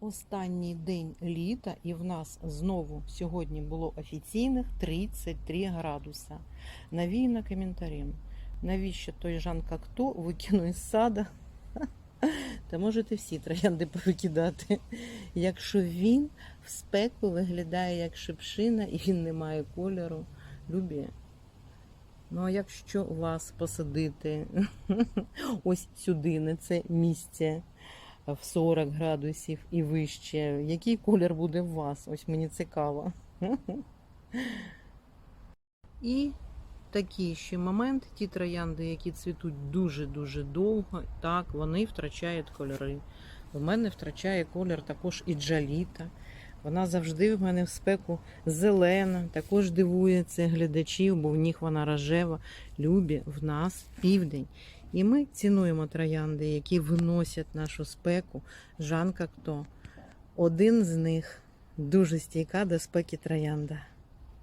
Останній день літа, і в нас знову сьогодні було офіційних 33 градуса. Навіяно коментарем. Навіщо той Жан Кокто викинув із сада? Та можете всі троянди повикидати. Якщо він в спеку виглядає як шипшина і він не має кольору, любі. Ну, а якщо вас посадити ось сюди, на це місце в 40 градусів і вище, який колір буде у вас? Ось мені цікаво. І такий ще момент, ті троянди, які цвітуть дуже-дуже довго, так, вони втрачають кольори. У мене втрачає колір також і джаліта. Вона завжди в мене в спеку зелена, також дивує це глядачів, бо в них вона рожева. Любі в нас південь. І ми цінуємо троянди, які виносять нашу спеку. Жан Кокто. Один з них дуже стійка до спеки троянда.